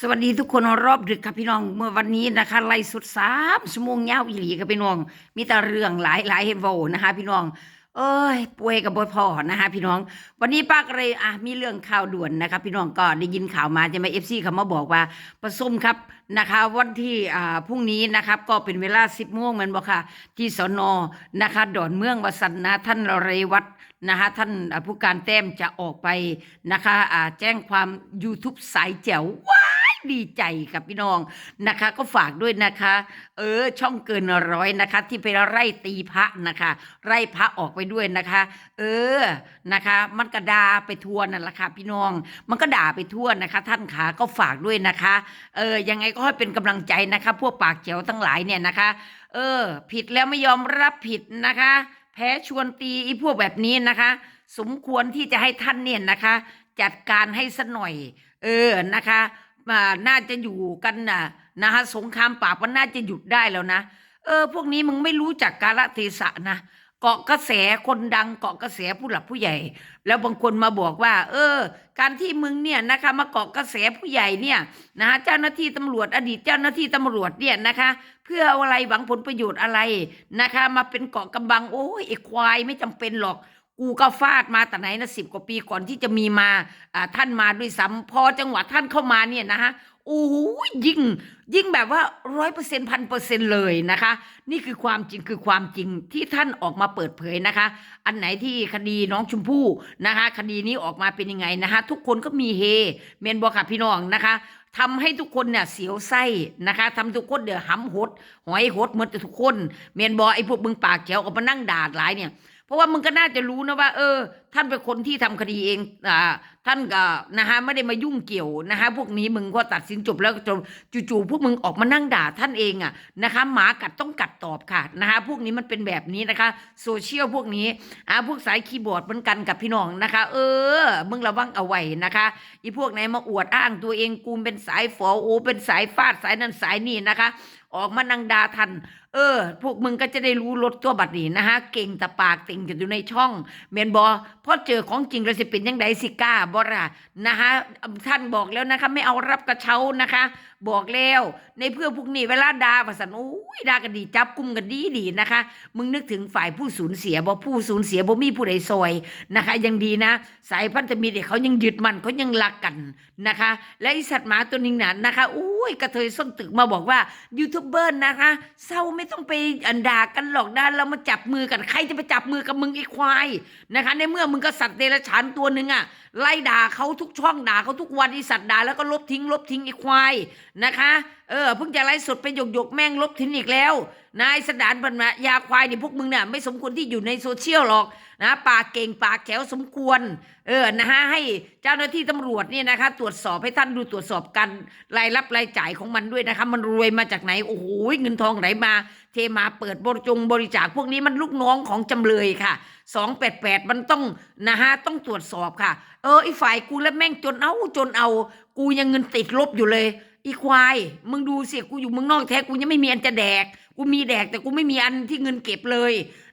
สวัสดีทุกคนรอบดึกครับพี่น้องเมื่อวันนี้นะคะไล่สุดสามชั่วโมงยาวอีหลีครับพี่น้อง มีแต่เรื่องหลายหลายเฮโวนะคะ พี่น้อง เอ้ยป่วยกับบพ่อนะคะพี่น้อง วันนี้ป้าก็เลยอะมีเรื่องข่าวด่วนนะคะพี่น้องก็ได้ยินข่าวมาใช่ไหมเอฟซีเขามาบอกว่าประสุมครับนะคะ วันที่อ่าพรุ่งนี้นะครับก็เป็นเวลาสิบโมงแมันบอกค่ะ ที่สนนะคะดอนเมืองวสันนะท่านเรวัตนะคะท่านผู้การแต้มจะออกไปนะคะอ่าแจ้งความ YouTube สายแจ๋วว้า ดีใจกับพี่น้องนะคะ ก็ฝากด้วยนะคะ เออ ช่องเกินร้อยนะคะ ที่ไปไล่ตีพระนะคะ ไล่พระออกไปด้วยนะคะ เออนะคะ มันก็ด่าไปทั่วนั่นแหละค่ะพี่น้อง มันก็ด่าไปทั่วนะคะ ท่านขาก็ฝากด้วยนะคะ เออยังไงก็ให้เป็นกำลังใจนะคะ พวกปากเจียวทั้งหลายเนี่ยนะคะ เออ ผิดแล้วไม่ยอมรับผิดนะคะ แพ้ชวนตีอีพวกแบบนี้นะคะ สมควรที่จะให้ท่านเนี่ยนะคะ จัดการให้สัหน่อย เออนะคะ น่าจะอยู่กันนะนะคะสงครามปราบมันน่าจะหยุดได้แล้วนะ เออ พวกนี้มึงไม่รู้จักกาลเทศะนะเกาะกระแสคนดังเกาะกระแสผู้หลักผู้ใหญ่ แล้วบางคนมาบอกว่า เออ การที่มึงเนี่ยนะคะ มาเกาะกระแสผู้ใหญ่เนี่ยนะคะเจ้าหน้าที่ตำรวจอดีตเจ้าหน้าที่ตำรวจเนี่ยนะคะ เพื่ออะไรหวังผลประโยชน์อะไรนะคะ มาเป็นเกาะกำบังโอ้ยไอ้ควายไม่จำเป็นหรอก กูก็ฟาดมาแต่ไหนนะสิบกว่าปีก่อนที่จะมีมาอ่าท่านมาด้วยซ้ำพอจังหวะท่านเข้ามาเนี่ยนะฮะโอ้ยิ่งยิ่งแบบว่าร้อยเปอร์เซ็นพันเปอร์เซ็นเลยนะคะ นี่คือความจริงคือความจริงที่ท่านออกมาเปิดเผยนะคะ อันไหนที่คดีน้องชมพู่นะคะ คดีนี้ออกมาเป็นยังไงนะคะ ทุกคนก็มีเฮเมนบอกค่ะพี่น้องนะคะทำให้ทุกคนเนี่ยเสียวไส้นะคะทำทุกคนเดือดห้ำหดหอยหดเหมือนทุกคน เมนบอไอ้พวกมึงปากเขียวออกมานั่งด่าหลายเนี่ย เพราะว่ามึงก็น่าจะรู้นะว่า เออ ท่านเป็นคนที่ทำคดีเองอ่าท่านก็นะฮะไม่ได้มายุ่งเกี่ยวนะฮะพวกนี้มึงก็ตัดสินจบแล้วจนจู่ๆพวกมึงออกมานั่งด่าท่านเองอะนะคะหมากัดต้องกัดตอบค่ะนะคะพวกนี้มันเป็นแบบนี้นะคะโซเชียลพวกนี้อ่าพวกสายคีย์บอร์ดเหมือนกันกับพี่น้องนะคะ เออ มึงระวังเอาไว้นะคะอีพวกไหนมาอวดอ้างตัวเองกูเป็นสายฝอโอเป็นสายฟาดสายนั่นสายนี่นะคะ ออกมานั่งด่าท่าน เออ พวกมึงก็จะได้รู้ลดตัวบัตรนี้นะฮะ เก่งแต่ปากติ่งกันอยู่ในช่องเมนบอพอเจอของจริงแล้วสิเป็นยังไงสิกล้าบอระนะฮะท่านบอกแล้วนะคะ ไม่เอารับกระเช้านะคะ บอกแล้วในเพื่อพวกนี้เวลาดาภาษาโอ้ยดากันดีจับกุมกันดีดีนะคะ มึงนึกถึงฝ่ายผู้สูญเสียบ่ผู้สูญเสียบ่มีผู้ใดซอยนะคะ ยังดีนะ สายพันธมิตรเนี่ยเขายังยึดมันเขายังรักกันนะคะ และไอสัตว์หมาตัวนึงน่ะนะคะอุ้ยกระเทยส้นตึกมาบอกว่ายูทูบเบอร์นะคะเศร้าไม่ต้องไปอันด่ากันหรอกด่าเรามาจับมือกันใครจะไปจับมือกับมึงไอ้ควายนะคะ ในเมื่อมึงก็สัตว์เดรัจฉานตัวหนึ่งอะไล่ด่าเขาทุกช่องด่าเขาทุกวันไอสัตว์ด่าแล้วก็ลบทิ้งลบทิ้งไอ้ควายนะคะเออเพิ่งจะไล่สดไปหยกหยกแม่งลบทิ้งอีกแล้ว นายสดานปัญญายาควายนี่พวกมึงเนี่ยไม่สมควรที่อยู่ในโซเชียลหรอกนะปากเก่งปากแขวสมควร เออนะฮะให้เจ้าหน้าที่ตำรวจเนี่ยนะคะ ตรวจสอบให้ท่านดูตรวจสอบกันรายรับรายจ่ายของมันด้วยนะคะ มันรวยมาจากไหนโอ้โหเงินทองไหลมา เทมาเปิดบริจงบริจาคพวกนี้มันลูกน้องของจำเลยค่ะสองแปดแปดมันต้องนะฮะต้องตรวจสอบค่ะ เออไอ้ฝ่ายกูแล้วแม่งจนเอาจนเอา กูยังเงินติดลบอยู่เลย อีควาย มึงดูสิกูอยู่เมืองนอกแท้กูยังไม่มีอันจะแดก กูมีแดกแต่กูไม่มีอันที่เงินเก็บเลย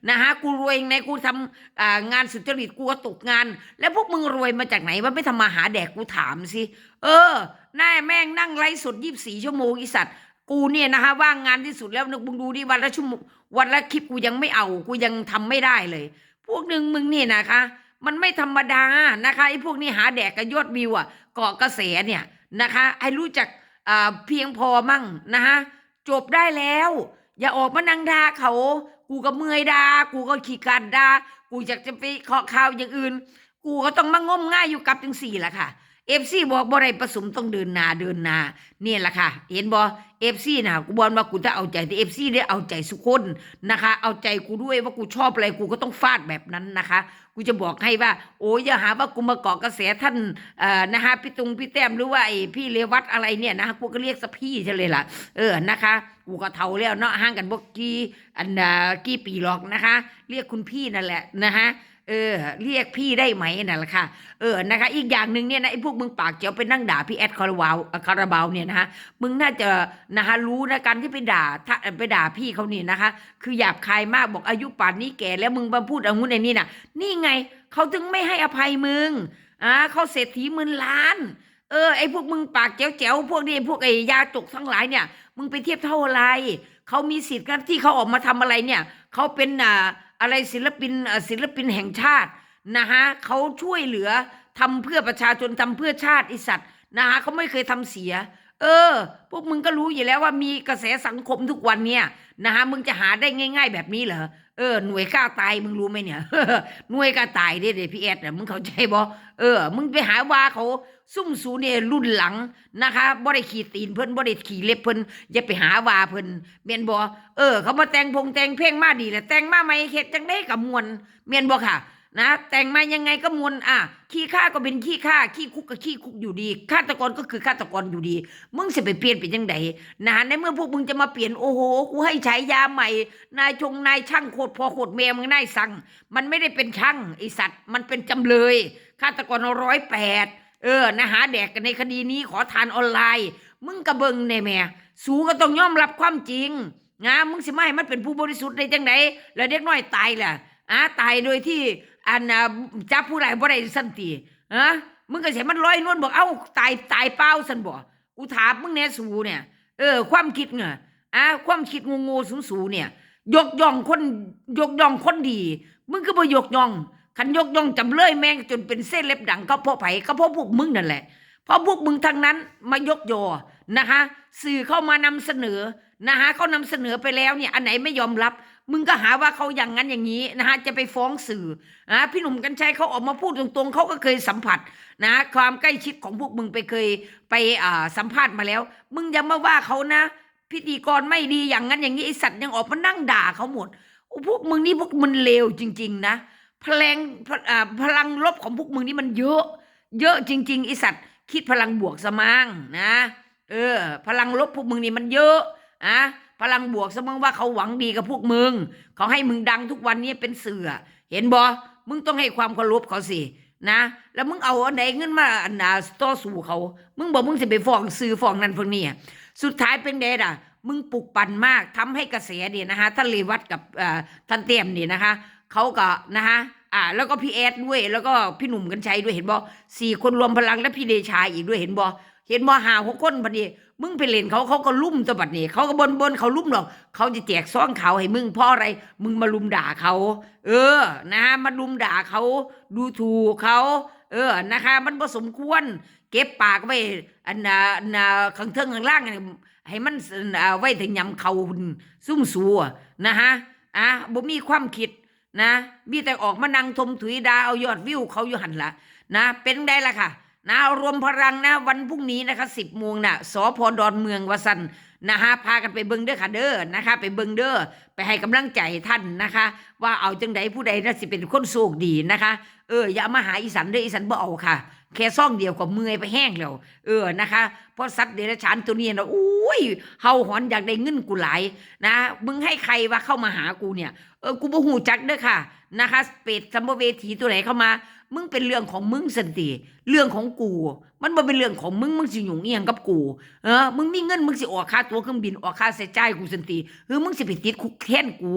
นะฮะกูรวยในกูทำงานสุจริตกูก็ตกงาน แล้วพวกมึงรวยมาจากไหนว่าไม่ทำมาหาแดกกูถามสิเออน้าแม่งนั่งไลฟ์สดยี่สี่ชั่วโมงอีสัตว์กูเนี่ยนะคะว่างงานที่สุดแล้วนึกมึงดูดิวันละชั่วโมงวันละคลิปกูยังไม่เอา กูยังทำไม่ได้เลย พวกหนึ่งมึงเนี่ยนะคะ มันไม่ธรรมดานะคะไอ้พวกนี้หาแดกกับยอดวิวอะเกาะกระแสเนี่ยนะคะให้รู้จัก เพียงพอมั่งนะคะจบได้แล้ว อย่าออกมานั่งด่าเขา กูก็เมื่อยด่ากูก็ขี้การด่ากูอยากจะไปขอข่าวอย่างอื่น กูก็ต้องมางมง่ายอยู่กับจังสี่แหละค่ะ เอฟซีบอกบ่ได้ผสมต้องเดินนาเดินนาเนี่ยแหละค่ะ เห็นบ่เอฟซีนะกูบอกว่ากูจะเอาใจแต่เอฟซีได้เอาใจสุคนนะคะ เอาใจกูด้วยว่ากูชอบอะไรกูก็ต้องฟาดแบบนั้นนะคะ กูจะบอกให้ว่า โอ้ยอย่าหาว่ากูมาเกาะกระแสท่านเอ่อนะคะพี่ตุงพี่แต้มหรือว่าไอ้พี่เลวัตอะไรเนี่ยนะคะกูก็เรียกสะพี่ใช่เลยล่ะ เออนะคะ กูก็เท่าแล้วเนาะห่างกันบกกี่อันกี่ปีหรอกนะคะ เรียกคุณพี่นั่นแหละนะคะ เออ เรียกพี่ได้ไหมนั่นแหละค่ะ เออนะคะ อีกอย่างหนึ่งเนี่ยนะไอ้พวกมึงปากเจียวไปนั่งด่าพี่แอดคาราบาวคาราบาวเนี่ยนะคะมึงน่าจะนะคะรู้นะการที่ไปด่าไปด่าพี่เขานี่นะคะ คือหยาบคายมากบอกอายุป่านนี้แก่แล้วมึงมาพูดอางงู้นอย่างนี้น่ะ นี่ไงเขาถึงไม่ให้อภัยมึงอ่าเขาเศรษฐีหมื่นล้านเออไอ้พวกมึงปากแจ๋วๆพวกนี้พวกไอ้ยาจกทั้งหลายเนี่ย มึงไปเทียบเท่าอะไรเขามีสิทธิ์กันที่เขาออกมาทำอะไรเนี่ยเขาเป็นอ่า อะไรศิลปินศิลปินแห่งชาตินะฮะเขาช่วยเหลือทำเพื่อประชาชนทำเพื่อชาติไอสัตว์นะฮะเขาไม่เคยทำเสีย เออ พวกมึงก็รู้อยู่แล้วว่ามีกระแสสังคมทุกวันเนี่ยนะฮะมึงจะหาได้ง่าย ๆ แบบนี้เหรอ เออหน่วยกล้าตายมึงรู้ไหมเนี่ยหน่วยกล้าตายเด้เด้พี่แอดน่ะมึงเข้าใจบ่เออ มึงไปหาว่าเขาซุ่มสูเนี่ยรุ่นหลังนะคะบ่ได้ขี่ตีนเพิ่นบ่ได้ขี่เล็บเพิ่นอย่าไปหาว่าเพิ่นเมียนบ่เออ เขามาแต่งพงแต่งเพลงมาดีแหละแต่งมาไหมเฮ็ดจังได้กับมวลเมียนบ่ค่ะ นะแต่งมายังไงก็มวลอะขี้ข้าก็เป็นขี้ข้าขี้คุกก็ขี้คุกอยู่ดีฆาตกรก็คือฆาตกรอยู่ดี มึงสิไปเปลี่ยนเป็นยังไงนะในเมื่อพวกมึงจะมาเปลี่ยนโอ้โหกูให้ฉายาใหม่ นายชงนายช่างโคตรพอโคตรแมวมึงนายสั่ง มันไม่ได้เป็นช่างไอสัตว์ มันเป็นจำเลยฆาตกรร้อยแปดเออนะหาแดกกันในคดีนี้ขอทานออนไลน์ มึงกระเบิงในแม่สูก็ต้องยอมรับความจริงนะมึงสิไม่ให้มันเป็นผู้บริสุทธิ์ได้จังไดแล้วเด็กน้อยตายล่ะอะตายโดยที่ อันน่ะจับผู้ใดบ่ได้สันติฮะมึงก็เสียมันลอยนวลบอกเอ้าตายตายเปล่าสันบ่กูถามมึงแน่สูเนี่ย เออ ความคิดเงอะอะความคิดงูงูสูงสูเนี่ย ยกย่องคนยกย่องคนดี มึงก็บ่ยกย่องคันยกย่องจำเลยแม่งจนเป็นเส้นเล็บดังก็เพราะไผก็เพราะพวกมึงนั่นแหละ เพราะพวกมึงทั้งนั้นมายกยอนะคะสื่อเข้ามานำเสนอนะคะเขานำเสนอไปแล้วเนี่ยอันไหนไม่ยอมรับ มึงก็หาว่าเขาอย่างนั้นอย่างนี้นะคะจะไปฟ้องสื่อนะพี่หนุ่มกัญชัยเขาออกมาพูดตรงๆเขาก็เคยสัมผัสนะความใกล้ชิดของพวกมึงไปเคยไปอ่าสัมภาษณ์มาแล้ว มึงอย่ามาว่าเขานะ พิธีกรไม่ดีอย่างนั้นอย่างนี้ไอสัตว์ยังออกมานั่งด่าเขาหมดโอ้พวกมึงนี่พวกมึงเลวจริง ๆ นะพลังพลังลบของพวกมึงนี่มันเยอะ เยอะจริงๆไอสัตว์คิดพลังบวกสมังนะ เออ พลังลบพวกมึงนี่มันเยอะอะ พลังบวกสมังว่าเขาหวังดีกับพวกมึงเขาให้มึงดังทุกวันนี้เป็นเสือเห็นบอมึงต้องให้ความเคารพเขาสินะ แล้วมึงเอาอันไหนเงินมาอันนาต่อสู้เขา มึงบอกมึงจะไปฟ้องซื้อฟ้องนั่นฟ้องนี่สุดท้ายเป็นเดดอะ มึงปลุกปั่นมากทำให้กระแสเนี่ยนะคะท่านเลวัตกับท่านเต็มเนี่ยนะคะเขาก็นะคะอ่าแล้วก็พี่แอดด้วยแล้วก็พี่หนุ่มกันชัยด้วยเห็นบอสี่คนรวมพลังและพี่เดชาอีกด้วยเห็นบอเห็นบอหาหกคนบัดนี้ มึงไปเล่นเขาเขาก็ลุ่มตัวบัดนี้ เขาก็บนบนเขาลุ่มหรอก เขาจะแจกซ่องเขาให้มึงเพราะอะไร มึงมาลุมด่าเขา เออ นะมาลุมด่าเขาดูถูกเขา เออ นะคะ มันผสมควร เก็บปากไว้อันน่ะอันน่ะข้างเทิงข้างล่างให้มันอ่าไว้ถึงยำเขาหุ่นซุ่มสัวนะฮะอะบ่มีความคิดนะ มีแต่ออกมานั่งทมถุยดาเอายอดวิวเขาอยู่หันละนะ เป็นได้ละค่ะ นะรวมพลังนะวันพรุ่งนี้นะคะสิบโมงนะสพดอนเมืองวสันนะฮะพากันไปเบิงเด้อค่ะเด้อนะคะ ไปเบิงเด้อไปให้กำลังใจท่านนะคะ ว่าเอาจังใดผู้ใดน่าสิเป็นคนโชคดีนะคะ เอออย่ามาหาอีสันเด้ออีสันบ่เอาค่ะ แค่ซ่องเดียวก็เมื่อยไปแห้งแล้ว เออนะคะเพราะสัตว์เดรัจฉานตัวนี้นะอุ้ยเฮาหอนอยากได้เงินกูหลายนะมึงให้ใครว่าเข้ามาหากูเนี่ยเออกูบ่หูจักเด้อค่ะนะคะ เปรตสัมภเวทีตัวไหนเข้ามา มึงเป็นเรื่องของมึงสันติเรื่องของกู มันบ่เป็นเรื่องของมึงมึงสิหยุ่งเอียงกับกูเออมึงมีเงินมึงสิออกค่าตั๋วเครื่องบินออกค่าใช้จ่ายกูสันติหรือมึงสิไปติดคุกแทนกู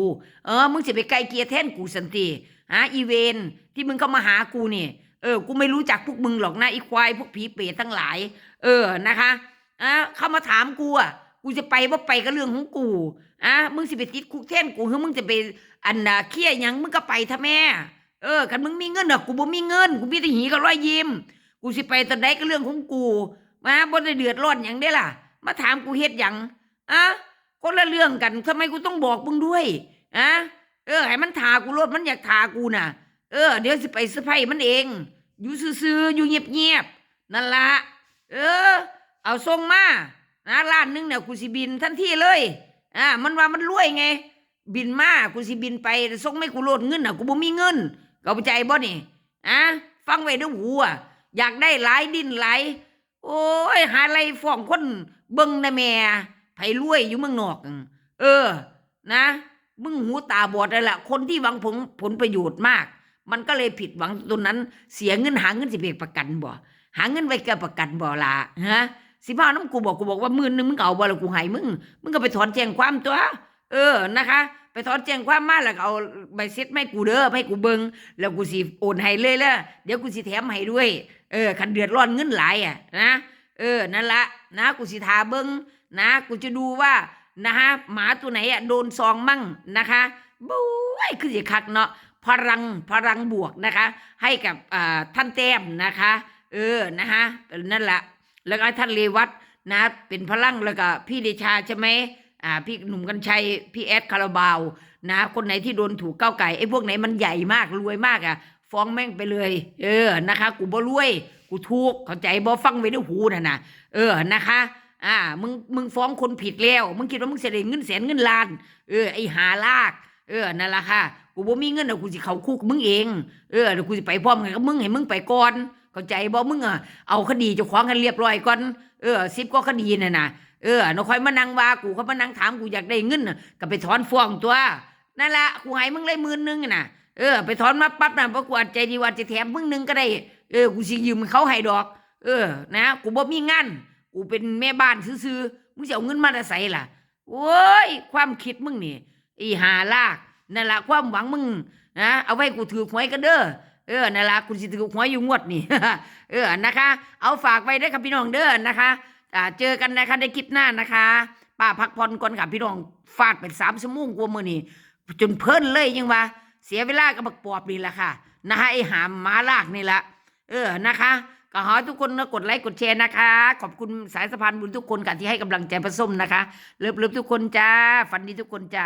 เออมึงสิไปไกลเกลียแทนกูสันติฮะอีเวนที่มึงเข้ามาหากูนี่เออกูไม่รู้จักพวกมึงหรอกนะอีควายพวกผีเปรตทั้งหลาย เออนะคะอะเข้ามาถามกูอะกูจะไปว่าไปก็เรื่องของกูอะมึงสิไปติดคุกแทนกูหรือมึงจะไปอันน่ะเครียดยังมึงก็ไปทะแม่ เออคันมึงมีเงินอะกูบ่มีเงินกูมีแต่หีกับรอยยิ้มกูสิไปตอนใดก็เรื่องของกู มาบ่ได้เดือดร้อนหยังได้ล่ะ มาถามกูเฮ็ดหยังอะคนละเรื่องกันทำไมกูต้องบอกมึงด้วยอะเออให้มันทากูรถมันอยากทากูน่ะ เออ เดี๋ยวสิไปเซอร์ไพรส์มันเอง อยู่ซื่อๆอยู่เงียบๆนั่นละเออ เอาส่งมานะล้านนึงเนี่ยกูสิบินทันทีเลยอ่ามันว่ามันรวยไง บินมากูสิบินไปส่งไม่กูโลดเงินอะกูบ่มีเงิน เข้าใจบ่นี่อะฟังไว้ด้อหูอะอยากได้หลายดินหลายโอ้ยหาอะไรฟ้องคนเบิ่งนะแม่ไผรวยอยู่เมืองนอก เออ นะ มึงหูตาบอดเลยละคนที่หวังผลผลประโยชน์มาก มันก็เลยผิดหวังตรงนั้น เสียเงินหาเงินสิเบกประกันบ่หาเงินไว้แกประกันบ่ละฮะสิบ้าน้ำกูบอกกูบอกว่ามื่นหนึงมึงเอาบ่ละกูให้มึงมึงก็ไปถอนแจ้งความตัว เออนะคะ ไปถอนแจ้งความมาแล้วก็เอาใบเซ็ตไม่กูเด้อไม่กูเบิงแล้วกูสิโอนให้เลยละเดี๋ยวกูสิแถมให้ด้วย เออคันเดือดร้อนเงินหลายอะนะเออนั่นละนะกูสิทาเบิงนะกูจะดูว่านะฮะหมาตัวไหนอะโดนซองมั่งนะคะบุ้ยคือสิคักเนาะพลังพลังบวกนะคะ ให้กับท่านแต้มนะคะ เออนะฮะนั่นแหละแล้วก็ท่านเลวัตนะเป็นพลังแล้วก็พี่เดชาใช่ไหม อ่าพี่หนุ่มกัญชัยพี่แอดคาราบาวนะ คนไหนที่โดนถูกก้าวไก่ไอ้พวกไหนมันใหญ่มากรวยมากอะ ฟ้องแม่งไปเลย เออนะคะ กูบ่รวย กูถูกเข้าใจบ่ฟังไว้ด้วยหูน่ะนะเออนะคะอ่ามึงมึงฟ้องคนผิดแล้วมึงคิดว่ามึงจะได้เงินแสนเงินล้าน เออไอ้หาลาก เออนั่นละค่ะกูบ่มีเงินเดี๋ยวกูสิเข้าคุกมึงเอง เออเดี๋ยวกูสิไปพร้อมกันกับมึงให้มึงไปก่อน เข้าใจบ่มึงอะเอาคดีเจ้าของกันเรียบร้อยก่อนเออสิบก็คดีน่ะนะ เออนาะค่อยมานั่งว่ากูเขามานั่งถามกูอยากได้เงินน่ะก็ไปถอนฟ้องตัวนั่นละกูให้มึงเลยหมื่นหนึงน่ะเออไปถอนมาปั๊บนะเพราะกูอาจใจดีว่าจะแถมมึงหนึงก็ได้เออกูสิยืมเขาให้ดอก เออ นะกูบ่มีงานกูเป็นแม่บ้านซื่อๆมึงจะเอาเงินมาได้ใส่ล่ะโอ้ยความคิดมึงนี่อีหาลากนั่นละความหวังมึงนะเอาไว้กูถือหวยกันเด้อเออนั่นละกูสิถือหวยอยู่งวดนี่เออนะคะ เอาฝากไว้ได้ครับพี่น้องเด้อนะคะ อ่าเจอกันนะคะในคลิปหน้านะคะป้าพักผ่อนก่อนค่ะพี่น้องฟาดเป็นสามชั่วโมงกว่ามือนี่จนเพลินเลยยังวะเสียเวลากับบักปอบนี่แหละค่ะนะฮะไอหามมาลากนี่แหละเออนะคะก็ขอให้ทุกคนนะกดไลค์กดแชร์นะคะ ขอบคุณสายสะพานบุญทุกคนค่ะที่ให้กำลังใจประส้มนะคะเลิฟๆทุกคนจ้าฝันดีทุกคนจ้า